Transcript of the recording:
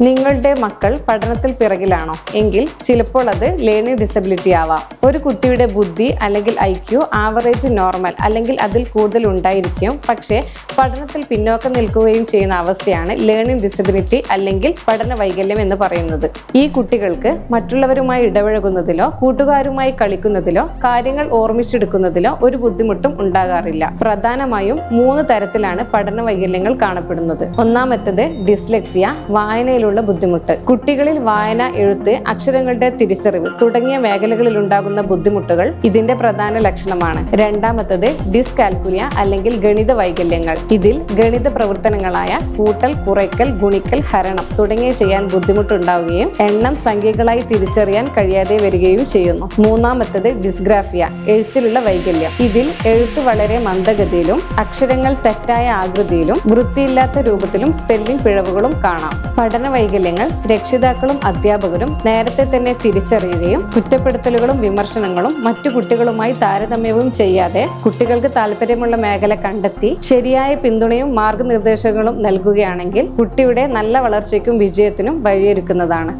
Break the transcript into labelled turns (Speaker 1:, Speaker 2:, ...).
Speaker 1: നിങ്ങളുടെ മക്കൾ പഠനത്തിൽ പിറകിലാണോ? എങ്കിൽ ചിലപ്പോൾ അത് ലേണിംഗ് ഡിസബിലിറ്റി ആവാം. ഒരു കുട്ടിയുടെ ബുദ്ധി അല്ലെങ്കിൽ ഐക്യു ആവറേജ് നോർമൽ അല്ലെങ്കിൽ അതിൽ കൂടുതൽ ഉണ്ടായിരിക്കും. പക്ഷേ പഠനത്തിൽ പിന്നോക്കം നിൽക്കുകയും ചെയ്യുന്ന അവസ്ഥയാണ് ലേണിംഗ് ഡിസബിലിറ്റി അല്ലെങ്കിൽ പഠന വൈകല്യം എന്ന് പറയുന്നത്. ഈ കുട്ടികൾക്ക് മറ്റുള്ളവരുമായി ഇടപഴകുന്നതിലോ കൂട്ടുകാരുമായി കളിക്കുന്നതിലോ കാര്യങ്ങൾ ഓർമ്മിച്ചെടുക്കുന്നതിലോ ഒരു ബുദ്ധിമുട്ടും ഉണ്ടാകാറില്ല. പ്രധാനമായും മൂന്ന് തരത്തിലാണ് പഠന വൈകല്യങ്ങൾ കാണപ്പെടുന്നത്. ഒന്നാമത്തത് ഡിസ്ലെക്സിയ വായനയിലുള്ള ബുദ്ധിമുട്ട്. കുട്ടികളിൽ വായന എഴുത്ത് അക്ഷരങ്ങളുടെ തിരിച്ചറിവ് തുടങ്ങിയ മേഖലകളിൽ ഉണ്ടാകുന്ന ബുദ്ധിമുട്ടുകൾ ഇതിന്റെ പ്രധാന ലക്ഷണമാണ്. രണ്ടാമത്തത് ഡിസ്കാൽക്കുലിയ അല്ലെങ്കിൽ ഗണിത വൈകല്യങ്ങൾ. ഇതിൽ ഗണിത പ്രവർത്തനങ്ങളായ കൂട്ടൽ കുറയ്ക്കൽ ഗുണിക്കൽ ഹരണം തുടങ്ങിയ ചെയ്യാൻ ബുദ്ധിമുട്ടുണ്ടാവുകയും എണ്ണം സംഖ്യകളായി തിരിച്ചറിയാൻ കഴിയാതെ വരികയും ചെയ്യുന്നു. മൂന്നാമത്തത് ഡിസ്ഗ്രാഫിയ എഴുത്തിലുള്ള വൈകല്യം. ഇതിൽ എഴുത്ത് വളരെ മന്ദഗതിയിലും അക്ഷരങ്ങൾ തെറ്റായ ആകൃതിയിലും വൃത്തിയില്ലാത്ത രൂപത്തിലും സ്പെല്ലിംഗ് പിഴവുകളും കാണാം. പഠന വൈകല്യങ്ങൾ രക്ഷിതാക്കളും അധ്യാപകരും നേരത്തെ തന്നെ തിരിച്ചറിയുകയും കുറ്റപ്പെടുത്തലുകളും വിമർശനങ്ങളും മറ്റു കുട്ടികളുമായി താരതമ്യവും ചെയ്യാതെ കുട്ടികൾക്ക് താല്പര്യമുള്ള മേഖല കണ്ടെത്തി ശരിയായ പിന്തുണയും മാർഗനിർദ്ദേശങ്ങളും നൽകുകയാണെങ്കിൽ കുട്ടിയുടെ നല്ല വളർച്ചയ്ക്കും വിജയത്തിനും വഴിയൊരുക്കുന്നതാണ്.